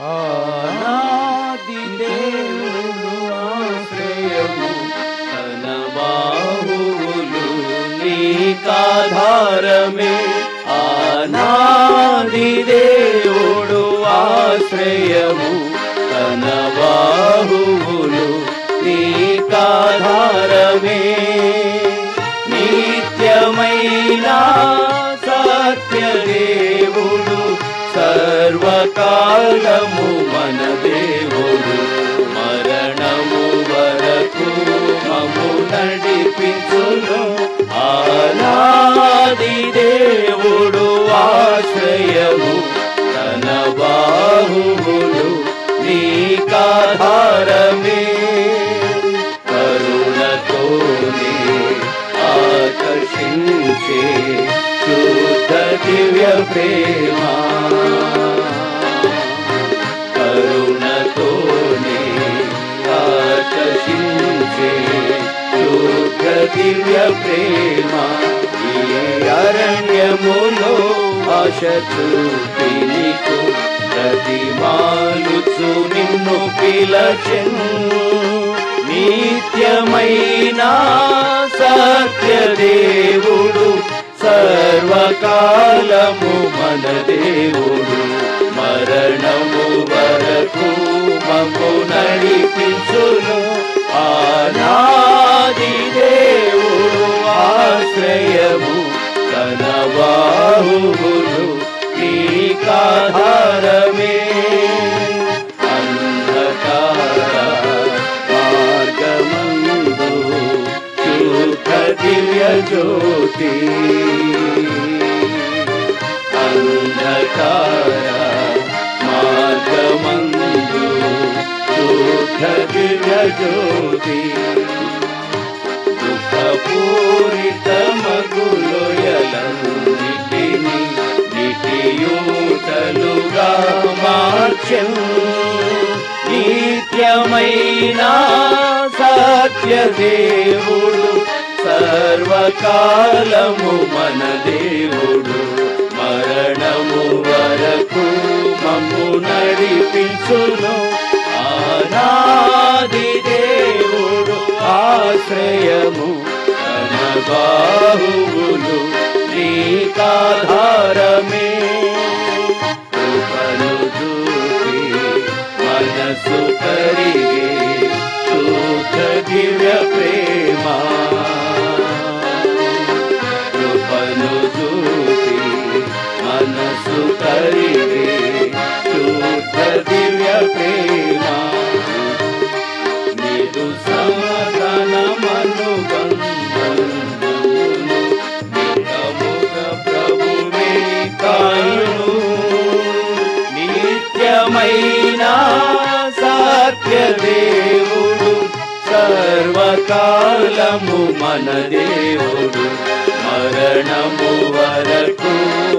ఆనాది దేవుడు ఆశ్రయము తన బాహువులు నీకాధారమే. ఆనాది దేవుడు ఆశ్రయము తన బాహువులు నీకాధారమే. నిత్యమైన సత్యదేవుడు కాలము మన దేవుడు మరణము వరకు మము నడిపించును. ఆనాది దేవుడు ఆశ్రయము తన బాహువులు నీకాధారమే కరుణతోనే ఆకర్షించే శుద్ధ దివ్య ప్రేమా. దివ్య ప్రేమ ఈ అరణ్యములో ఆశ చూపి నీకు ప్రతిమాలుచు నిన్ను పిలచెను నిత్యమైన సత్యదేవుడు సర్వకాలము మన దేవుడు మరణము వరకు మమ్ము బాహువులు నీకాధారమే అంధకార మార్గమందు శుద్ధ దివ్య జ్యోతి. అంధకార మార్గమందు శుద్ధ దివ్య జ్యోతి. దుఃఖపూరిత దేవుడు సర్వకాలము మన దేవుడు. మరణము వరకు మమ్ము నడిపించును. ఆనాది దేవుడు ఆశ్రయము తన బాహువులు నీకాధారమే మనసు కరి ప్రేమ. కృపను చూపి మనసు కరిగే శుద్ధ దివ్య ప్రేమ. నీదు సమాధానమను ప్రభువే కాయును. నిత్యమైన సత్యదేవుడు సర్వకాలము మన దేవుడు మరణము వరకు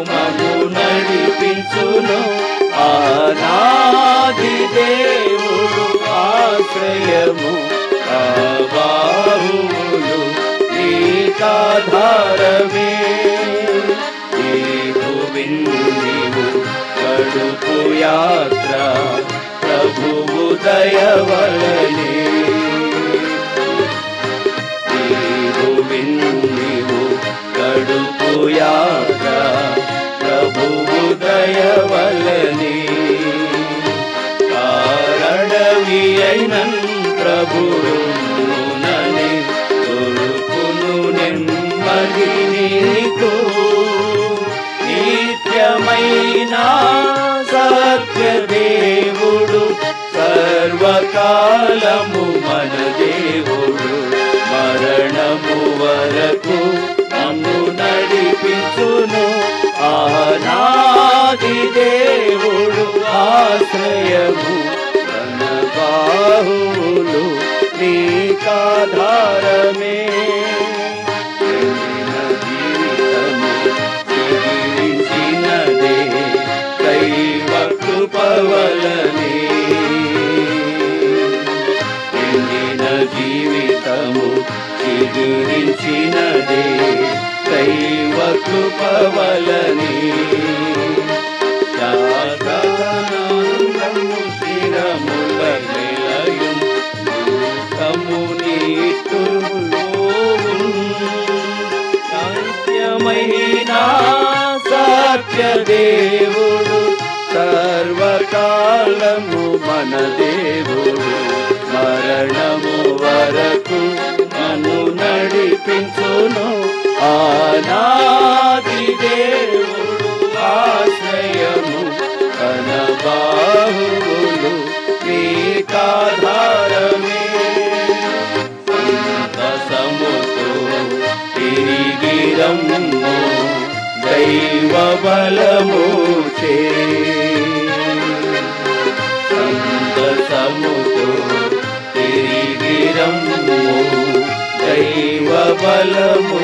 మము నడిపించును. ఆనాది దేవుడు ఆశ్రయము బాహువులు నీకాధారమే నీవు విన్నివు కడుపు యాత్ర ప్రభువు దయవలనే కడుపు ప్రభువు దయవలనే కారణవి అయినన్ ప్రభువుననే దొరుకును నెమ్మది నీకు. నిత్యమైన సత్యదేవుడు సర్వకాలము మన దేవుడు మరణము వరకు ఆశ్రయము తన బాహువులు నీకాధారమే. ఎండిన ఎండిన జీవితము చిగురించినదే. దైవ కృపవలనే దేవుడు సర్వకాలము మన దేవుడు. మరణము వరకు నన్ను నడిపించును. ఆనాది దేవుడు ఆశ్రయము తన బాహువులు నీకాధారమే సంతసముతో తిరిగి రమ్ము. దైవ బలము సంతసముతో తిరిగి రమ్ము దైవ బలము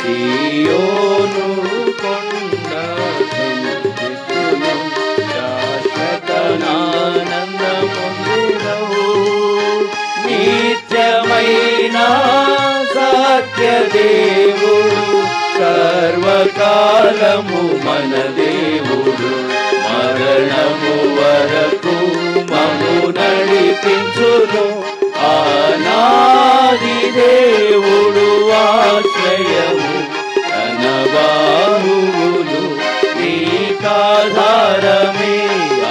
సియోను కొండ నిత్యమైన సర్వకాలము మన దేవుడు మరణము వరకు మము నడిపించును. ఆనాది దేవుడు ఆశ్రయము తన బాహువులు నీకాధారమే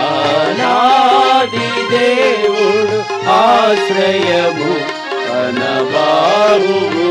ఆనాది దేవుడు ఆశ్రయము తన బాహువులు